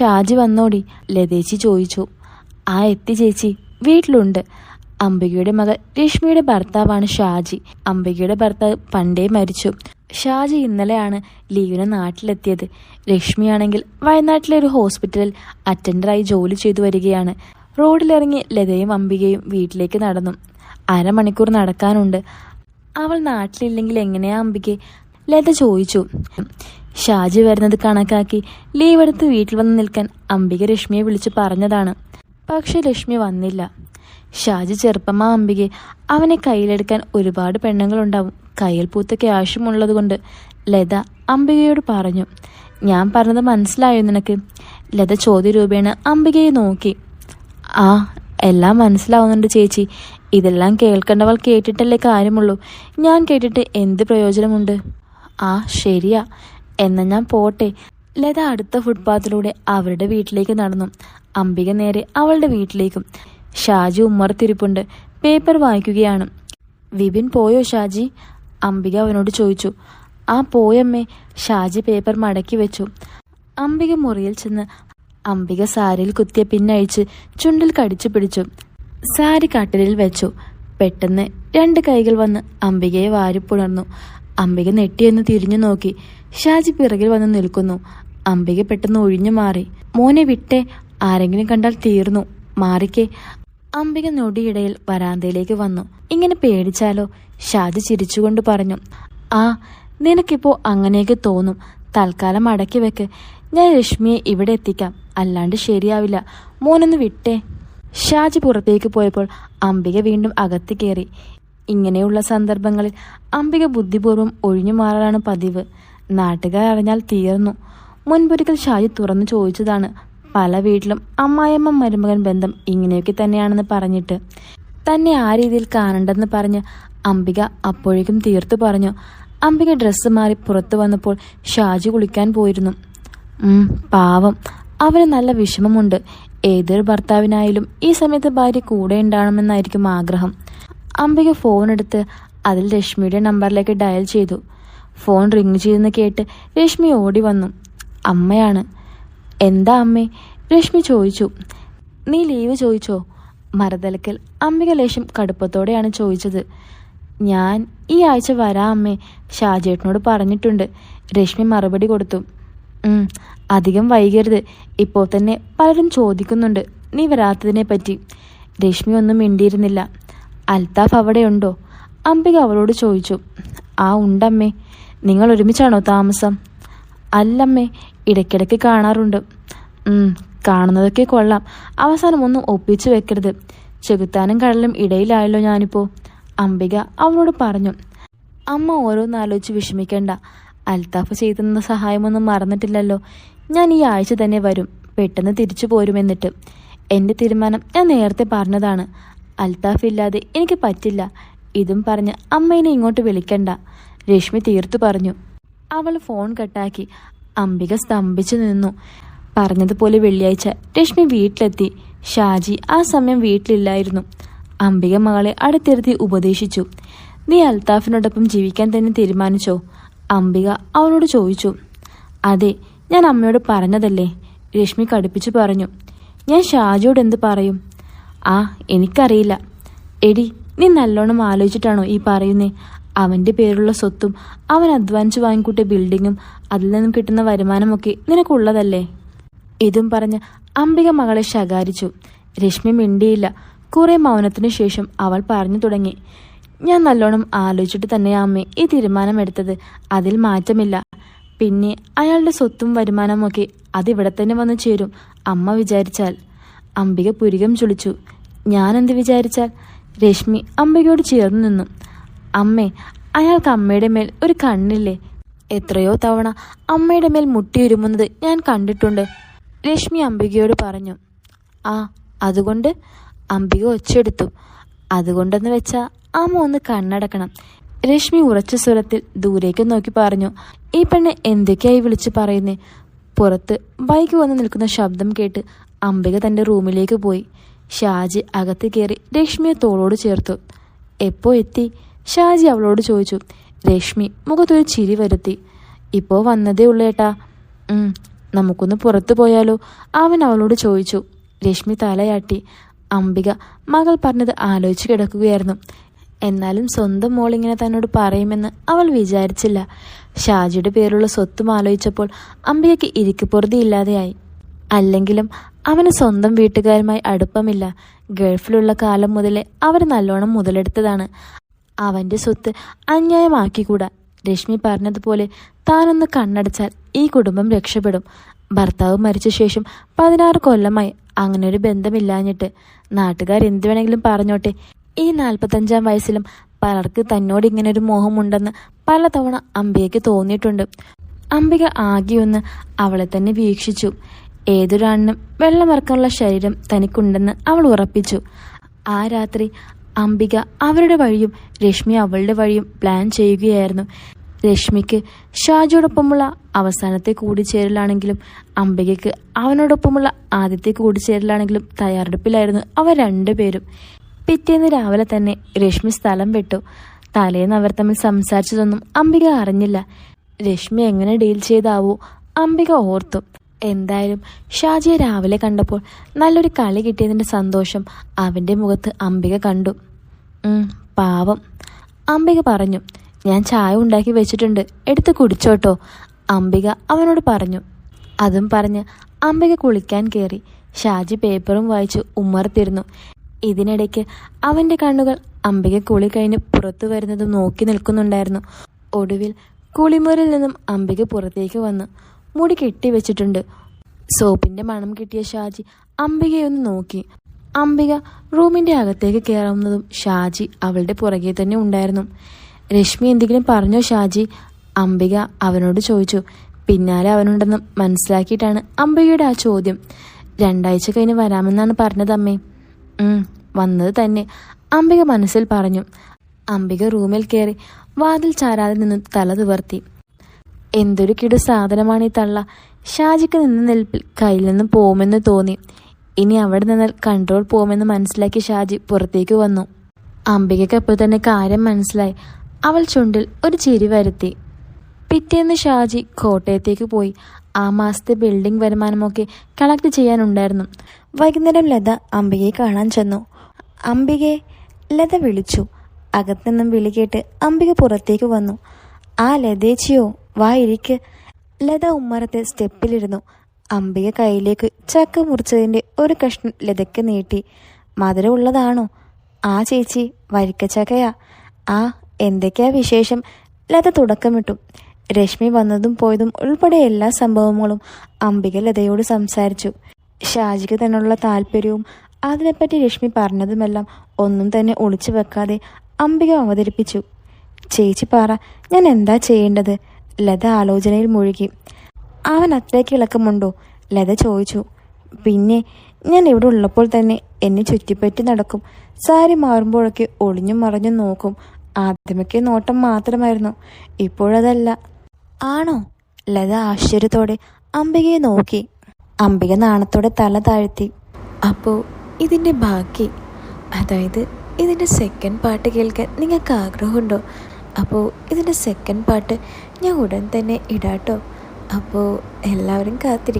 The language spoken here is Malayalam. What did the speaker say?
ഷാജി വന്നോടി ലതേച്ചി ചോദിച്ചു. ആ എത്തി ചേച്ചി വീട്ടിലുണ്ട്. അംബികയുടെ മകൾ രശ്മിയുടെ ഭർത്താവാണ് ഷാജി. അംബികയുടെ ഭർത്താവ് പണ്ടേ മരിച്ചു. ഷാജി ഇന്നലെയാണ് ലീവിന് നാട്ടിലെത്തിയത്. രശ്മിയാണെങ്കിൽ വയനാട്ടിലെ ഒരു ഹോസ്പിറ്റലിൽ അറ്റൻഡറായി ജോലി ചെയ്തു വരികയാണ്. റോഡിലിറങ്ങി ലതയും അംബികയും വീട്ടിലേക്ക് നടന്നു. അരമണിക്കൂർ നടക്കാനുണ്ട്. അവൾ നാട്ടിലില്ലെങ്കിൽ എങ്ങനെയാ അംബികെ ലത ചോദിച്ചു. ഷാജി വരുന്നത് കണക്കാക്കി ലീവ് എടുത്ത് വീട്ടിൽ വന്ന് നിൽക്കാൻ അംബിക രശ്മിയെ വിളിച്ച് പറഞ്ഞതാണ്. പക്ഷെ ലക്ഷ്മി വന്നില്ല. ഷാജി ചെറുപ്പമാ അംബികെ അവനെ കയ്യിലെടുക്കാൻ ഒരുപാട് പെണ്ണുങ്ങളുണ്ടാവും. കയ്യിൽ പൂത്ത ക്യാഷും ഉള്ളതുകൊണ്ട് ലത അംബികയോട് പറഞ്ഞു ഞാൻ പറഞ്ഞത് മനസ്സിലായോ നിനക്ക്? ലത ചോദ്യരൂപേണ അംബികയെ നോക്കി. ആ എല്ലാം മനസ്സിലാവുന്നുണ്ട് ചേച്ചി. ഇതെല്ലാം കേൾക്കേണ്ടവൾ കേട്ടിട്ടല്ലേ കാര്യമുള്ളൂ. ഞാൻ കേട്ടിട്ട് എന്ത് പ്രയോജനമുണ്ട്? ആ ശരിയാ. എന്നാ ഞാൻ പോട്ടെ. ലത അടുത്ത ഫുട്പാത്തിലൂടെ അവരുടെ വീട്ടിലേക്ക് നടന്നു. അംബിക നേരെ അവളുടെ വീട്ടിലേക്കും. ഷാജി ഉമ്മർത്തിരിപ്പുണ്ട്. പേപ്പർ വായിക്കുകയാണ്. വിപിൻ പോയോ ഷാജി? അംബിക അവനോട് ചോദിച്ചു. ആ പോയമ്മേ. ഷാജി പേപ്പർ മടക്കി വെച്ചു. അംബിക മുറിയിൽ ചെന്ന് അംബിക സാരിയിൽ കുത്തിയ പിന്നഴിച്ച് ചുണ്ടിൽ കടിച്ചു പിടിച്ചു. സാരി കട്ടിലിൽ വെച്ചു. പെട്ടെന്ന് രണ്ട് കൈകൾ വന്ന് അംബികയെ വാരിപ്പുണർന്നു. അംബിക നെട്ടിയെന്ന് തിരിഞ്ഞു നോക്കി. ഷാജി പിറകിൽ വന്ന് നിൽക്കുന്നു. അംബിക പെട്ടെന്ന് ഒഴിഞ്ഞു മാറി. മോനെ വിട്ടേ ആരെങ്കിലും കണ്ടാൽ തീർന്നു. മാറിക്കേ. അംബിക നൊടിയിടയിൽ വരാന്തയിലേക്ക് വന്നു. ഇങ്ങനെ പേടിച്ചാലോ? ഷാജി ചിരിച്ചുകൊണ്ട് പറഞ്ഞു. ആ നിനക്കിപ്പോ അങ്ങനെയൊക്കെ തോന്നും. തൽക്കാലം അടക്കി വെക്ക്. ഞാൻ രശ്മിയെ ഇവിടെ എത്തിക്കാം. അല്ലാണ്ട് ശരിയാവില്ല. മോനൊന്ന് വിട്ടേ. ഷാജി പുറത്തേക്ക് പോയപ്പോൾ അംബിക വീണ്ടും അകത്ത് കയറി. ഇങ്ങനെയുള്ള സന്ദർഭങ്ങളിൽ അംബിക ബുദ്ധിപൂർവം ഒഴിഞ്ഞു മാറാനാണ് പതിവ്. നാട്ടുകാർ അറിഞ്ഞാൽ തീർന്നു. മുൻപൊരിക്കൽ ഷാജി തുറന്നു ചോദിച്ചതാണ് പല വീട്ടിലും അമ്മായിയമ്മ മരുമകൻ ബന്ധം ഇങ്ങനെയൊക്കെ തന്നെയാണെന്ന് പറഞ്ഞിട്ട്. തന്നെ ആ രീതിയിൽ കാണണ്ടെന്ന് പറഞ്ഞ് അംബിക അപ്പോഴേക്കും തീർത്തു പറഞ്ഞു. അംബിക ഡ്രസ്സ് മാറി പുറത്തു വന്നപ്പോൾ ഷാജി കുളിക്കാൻ പോയിരുന്നു. പാവം. അവന് നല്ല വിഷമമുണ്ട്. ഏതൊരു ഭർത്താവിനായാലും ഈ സമയത്ത് ഭാര്യ കൂടെ ഉണ്ടാവണമെന്നായിരിക്കും ആഗ്രഹം. അംബിക ഫോൺ എടുത്ത് അതിൽ രശ്മിയുടെ നമ്പറിലേക്ക് ഡയൽ ചെയ്തു. ഫോൺ റിങ് ചെയ്തെന്ന് കേട്ട് രശ്മി ഓടി വന്നു. അമ്മയാണ്. എന്താ അമ്മേ? രശ്മി ചോദിച്ചു. നീ ലീവ് ചോദിച്ചോ? മറുതലക്കൽ അംബിക ലേശം കടുപ്പത്തോടെയാണ് ചോദിച്ചത്. ഞാൻ ഈ ആഴ്ച വരാം അമ്മേ ഷാജേട്ടനോട് പറഞ്ഞിട്ടുണ്ട്. രശ്മി മറുപടി കൊടുത്തു. അധികം വൈകരുത്. ഇപ്പോൾ തന്നെ പലരും ചോദിക്കുന്നുണ്ട്. നീ വരാത്തതിനെ പറ്റി. രശ്മി ഒന്നും മിണ്ടിയിരുന്നില്ല. അൽത്താഫ് അവിടെയുണ്ടോ? അംബിക അവളോട് ചോദിച്ചു. ആ ഉണ്ടമ്മേ നിങ്ങൾ ഒരുമിച്ചാണോ താമസം? അല്ലമ്മേ ഇടയ്ക്കിടയ്ക്ക് കാണാറുണ്ട്. കാണുന്നതൊക്കെ കൊള്ളാം. അവസാനം ഒന്നും ഒപ്പിച്ചു വെക്കരുത്. ചെകുത്താനും കടലും ഇടയിലായല്ലോ ഞാനിപ്പോ. അംബിക അവനോട് പറഞ്ഞു. അമ്മ ഓരോന്നാലോചിച്ച് വിഷമിക്കണ്ട. അൽത്താഫ് ചെയ്തുന്ന സഹായമൊന്നും മറന്നിട്ടില്ലല്ലോ. ഞാൻ ഈ ആഴ്ച തന്നെ വരും. പെട്ടെന്ന് തിരിച്ചു പോരുമെന്നിട്ട്. എന്റെ തീരുമാനം ഞാൻ നേരത്തെ പറഞ്ഞതാണ്. അൽത്താഫ് ഇല്ലാതെ എനിക്ക് പറ്റില്ല. ഇതും പറഞ്ഞ് അമ്മേനെ ഇങ്ങോട്ട് വിളിക്കണ്ട. രശ്മി തീർത്തു പറഞ്ഞു. അവൾ ഫോൺ കട്ടാക്കി. അംബിക സ്തംഭിച്ചു നിന്നു. പറഞ്ഞതുപോലെ വെള്ളിയാഴ്ച രശ്മി വീട്ടിലെത്തി. ഷാജി ആ സമയം വീട്ടിലില്ലായിരുന്നു. അംബിക മകളെ അടുത്തിരുത്തി ഉപദേശിച്ചു. നീ അൽത്താഫിനോടൊപ്പം ജീവിക്കാൻ തന്നെ തീരുമാനിച്ചോ? അംബിക അവനോട് ചോദിച്ചു. അതെ ഞാൻ അമ്മയോട് പറഞ്ഞതല്ലേ? രശ്മി കടുപ്പിച്ചു പറഞ്ഞു. ഞാൻ ഷാജിയോട് എന്ത് പറയും? ആ എനിക്കറിയില്ല. എടി നീ നല്ലോണം ആലോചിച്ചിട്ടാണോ ഈ പറയുന്നേ? അവന്റെ പേരുള്ള സ്വത്തും അവൻ അധ്വാനിച്ച് വാങ്ങിക്കൂട്ടിയ ബിൽഡിങ്ങും അതിൽ നിന്നും കിട്ടുന്ന വരുമാനമൊക്കെ നിനക്കുള്ളതല്ലേ? ഇതും പറഞ്ഞ് അംബിക മകളെ ശകാരിച്ചു. രശ്മി മിണ്ടിയില്ല. കുറെ മൗനത്തിനു ശേഷം അവൾ പറഞ്ഞു തുടങ്ങി. ഞാൻ നല്ലോണം ആലോചിച്ചിട്ട് തന്നെയാ അമ്മേ ഈ തീരുമാനം എടുത്തത്. അതിൽ മാറ്റമില്ല. പിന്നെ അയാളുടെ സ്വത്തും വരുമാനമൊക്കെ അതിവിടെ തന്നെ വന്നു ചേരും അമ്മ വിചാരിച്ചാൽ. അംബിക പുരികം ചുളിച്ചു ഞാനെന്ത് വിചാരിച്ചാൽ? രശ്മി അംബികയോട് ചേർന്ന് നിന്നു. അമ്മേ അയാൾക്ക് അമ്മയുടെ മേൽ ഒരു കണ്ണില്ലേ? എത്രയോ തവണ അമ്മയുടെ മേൽ മുട്ടിയുരുമുന്നത് ഞാൻ കണ്ടിട്ടുണ്ട്. രശ്മി അംബികയോട് പറഞ്ഞു. ആ അതുകൊണ്ട് അംബിക ഒച്ചെടുത്തു. അതുകൊണ്ടെന്ന് വെച്ചാ അമ്മ ഒന്ന് കണ്ണടക്കണം. രശ്മി ഉറച്ച സ്വരത്തിൽ ദൂരേക്ക് നോക്കി പറഞ്ഞു. ഈ പെണ്ണ് എന്തൊക്കെയായി വിളിച്ചു പറയുന്നേ? പുറത്ത് ബൈക്ക് വന്ന് നിൽക്കുന്ന ശബ്ദം കേട്ട് അംബിക തന്റെ റൂമിലേക്ക് പോയി. ഷാജി അകത്ത് കയറി രശ്മിയെ തോളോട് ചേർത്തു. എപ്പോ എത്തി? ഷാജി അവളോട് ചോദിച്ചു. രശ്മി മുഖത്തൊരു ചിരി വരുത്തി. ഇപ്പോൾ വന്നതേ ഉള്ളേട്ടാ ഉം, നമുക്കൊന്ന് പുറത്തു പോയാലോ? അവൻ അവളോട് ചോദിച്ചു. രശ്മി തലയാട്ടി. അംബിക മകൾ പറഞ്ഞത് ആലോചിച്ച് കിടക്കുകയായിരുന്നു. എന്നാലും സ്വന്തം മോൾ ഇങ്ങനെ തന്നോട് പറയുമെന്ന് അവൾ വിചാരിച്ചില്ല. ഷാജിയുടെ പേരുള്ള സ്വത്തും ആലോചിച്ചപ്പോൾ അംബികയ്ക്ക് ഇരിക്കുപൊറുതി ഇല്ലാതെയായി. അല്ലെങ്കിലും അവന് സ്വന്തം വീട്ടുകാരുമായി അടുപ്പമില്ല. ഗൾഫിലുള്ള കാലം മുതലേ അവർ നല്ലോണം മുതലെടുത്തതാണ്. അവന്റെ സ്വത്ത് അന്യായമാക്കിക്കൂടാ. രശ്മി പറഞ്ഞതുപോലെ താനൊന്ന് കണ്ണടച്ചാൽ ഈ കുടുംബം രക്ഷപ്പെടും. ഭർത്താവ് മരിച്ച ശേഷം പതിനാറ് കൊല്ലമായി അങ്ങനെ ഒരു ബന്ധമില്ലാഞ്ഞിട്ട്. നാട്ടുകാർ എന്തു വേണമെങ്കിലും പറഞ്ഞോട്ടെ. ഈ നാൽപ്പത്തഞ്ചാം വയസ്സിലും പലർക്ക് തന്നോട് ഇങ്ങനെ ഒരു മോഹമുണ്ടെന്ന് പലതവണ അംബികയ്ക്ക് തോന്നിയിട്ടുണ്ട്. അംബിക ആകെയൊന്ന് അവളെ തന്നെ വീക്ഷിച്ചു. ഏതൊരാണിനും വെള്ളമറക്കാനുള്ള ശരീരം തനിക്കുണ്ടെന്ന് അവൾ ഉറപ്പിച്ചു. ആ രാത്രി അംബിക അവരുടെ വഴിയും രശ്മി അവളുടെ വഴിയും പ്ലാൻ ചെയ്യുകയായിരുന്നു. രശ്മിക്ക് ഷാജിയോടൊപ്പമുള്ള അവസാനത്തെ കൂടിച്ചേരലാണെങ്കിലും അംബികയ്ക്ക് അവനോടൊപ്പമുള്ള ആദ്യത്തെ കൂടിച്ചേരലാണെങ്കിലും തയ്യാറെടുപ്പിലായിരുന്നു അവർ രണ്ടുപേരും. പിറ്റേന്ന് രാവിലെ തന്നെ രശ്മി സ്ഥലം വിട്ടു. തലേന്ന് അവർ തമ്മിൽ സംസാരിച്ചതൊന്നും അംബിക അറിഞ്ഞില്ല. രശ്മി എങ്ങനെ ഡീൽ ചെയ്താവോ അംബിക ഓർത്തു. എന്തായാലും ഷാജിയെ രാവിലെ കണ്ടപ്പോൾ നല്ലൊരു കളി കിട്ടിയതിന്റെ സന്തോഷം അവന്റെ മുഖത്ത് അംബിക കണ്ടു. "ഉം, പാവം. അംബിക പറഞ്ഞു ഞാൻ ചായ ഉണ്ടാക്കി വെച്ചിട്ടുണ്ട്. എടുത്ത് കുടിച്ചോട്ടോ. അംബിക അവനോട് പറഞ്ഞു. അതും പറഞ്ഞ് അംബിക കുളിക്കാൻ കയറി ഷാജി പേപ്പറും വായിച്ച് ഉമ്മർത്തിരുന്നു ഇതിനിടയ്ക്ക് അവന്റെ കണ്ണുകൾ അംബിക കുളി കഴിഞ്ഞ് പുറത്തു വരുന്നത് നോക്കി നിൽക്കുന്നുണ്ടായിരുന്നു. ഒടുവിൽ കുളിമുറിൽ നിന്നും അംബിക പുറത്തേക്ക് വന്നു. മുടി കെട്ടിവെച്ചിട്ടുണ്ട് സോപ്പിന്റെ മണം കിട്ടിയ ഷാജി അംബികയൊന്ന് നോക്കി. അംബിക റൂമിന്റെ അകത്തേക്ക് കയറാവുന്നതും ഷാജി അവളുടെ പുറകെ തന്നെ ഉണ്ടായിരുന്നു. രശ്മി എന്തെങ്കിലും പറഞ്ഞോ ഷാജി? അംബിക അവനോട് ചോദിച്ചു. പിന്നാലെ അവനുണ്ടെന്ന് മനസ്സിലാക്കിയിട്ടാണ് അംബികയുടെ ആ ചോദ്യം. രണ്ടാഴ്ച കഴിഞ്ഞ് വരാമെന്നാണ് പറഞ്ഞത് അമ്മേ. വന്നത് തന്നെ. അംബിക മനസ്സിൽ പറഞ്ഞു. അംബിക റൂമിൽ കയറി വാതിൽ ചാരാതെ നിന്ന് തല തുവർത്തി എന്തൊരു കിടു സാധനമാണ് ഈ തള്ള. ഷാജിക്ക് നിന്ന നിൽപ്പിൽ കയ്യിൽ നിന്ന് പോകുമെന്ന് തോന്നി. ഇനി അവിടെ നിന്നാൽ കൺട്രോൾ പോകുമെന്ന് മനസ്സിലാക്കി ഷാജി പുറത്തേക്ക് വന്നു. അംബികയ്ക്ക് അപ്പോൾ തന്നെ കാര്യം മനസ്സിലായി. അവൾ ചുണ്ടിൽ ഒരു ചിരി വരുത്തി. പിറ്റേന്ന് ഷാജി കോട്ടയത്തേക്ക് പോയി. ആ മാസത്തെ ബിൽഡിംഗ് വരുമാനമൊക്കെ കളക്ട് ചെയ്യാനുണ്ടായിരുന്നു. വൈകുന്നേരം ലത അംബികയെ കാണാൻ ചെന്നു. അംബികയെ ലത വിളിച്ചു. അകത്തുനിന്നും വിളി കേട്ട് അംബിക പുറത്തേക്ക് വന്നു. ആ ലതേച്ചിയോ വാ ഇരിക്ക് ലത ഉമ്മറത്തെ സ്റ്റെപ്പിലിരുന്നു. അംബിക കയ്യിലേക്ക് ചക്ക മുറിച്ചതിന്റെ ഒരു കഷ്ണം ലതയ്ക്ക് നീട്ടി. മധുരം ഉള്ളതാണോ? ആ ചേച്ചി വരിക്കച്ചക്കയാ ആ എന്തൊക്കെയാ വിശേഷം? ലത തുടക്കമിട്ടു. രശ്മി വന്നതും പോയതും ഉൾപ്പെടെ എല്ലാ സംഭവങ്ങളും അംബിക ലതയോട് സംസാരിച്ചു. ഷാജിക്ക് തന്നുള്ള താല്പര്യവും അതിനെപ്പറ്റി രശ്മി പറഞ്ഞതുമെല്ലാം ഒന്നും തന്നെ ഒളിച്ചു വെക്കാതെ അംബിക അവതരിപ്പിച്ചു. ചേച്ചി പറ ഞാൻ എന്താ ചെയ്യേണ്ടത്? ലത ആലോചനയിൽ മുഴുകി. അവൻ അത്രയ്ക്ക് ഇളക്കമുണ്ടോ? ലത ചോദിച്ചു. പിന്നെ ഞാൻ ഇവിടെ ഉള്ളപ്പോൾ തന്നെ എന്നെ ചുറ്റിപ്പറ്റി നടക്കും. സാരി മാറുമ്പോഴൊക്കെ ഒളിഞ്ഞും മറഞ്ഞും നോക്കും. ആദ്യമൊക്കെ നോട്ടം മാത്രമായിരുന്നു. ഇപ്പോഴതല്ല. ആണോ? ലത ആശ്ചര്യത്തോടെ അംബികയെ നോക്കി. അംബിക നാണത്തോടെ തല താഴ്ത്തി. അപ്പോൾ ഇതിന്റെ ബാക്കി? അതായത് ഇതിന്റെ സെക്കൻഡ് പാട്ട് കേൾക്കാൻ നിങ്ങൾക്ക് ആഗ്രഹമുണ്ടോ അപ്പോൾ ഇതിന്റെ സെക്കൻഡ് പാർട്ട് ഞാൻ ഉടൻ തന്നെ ഇടാട്ടോ. അപ്പോൾ എല്ലാവരും കാത്തിരിക്കും.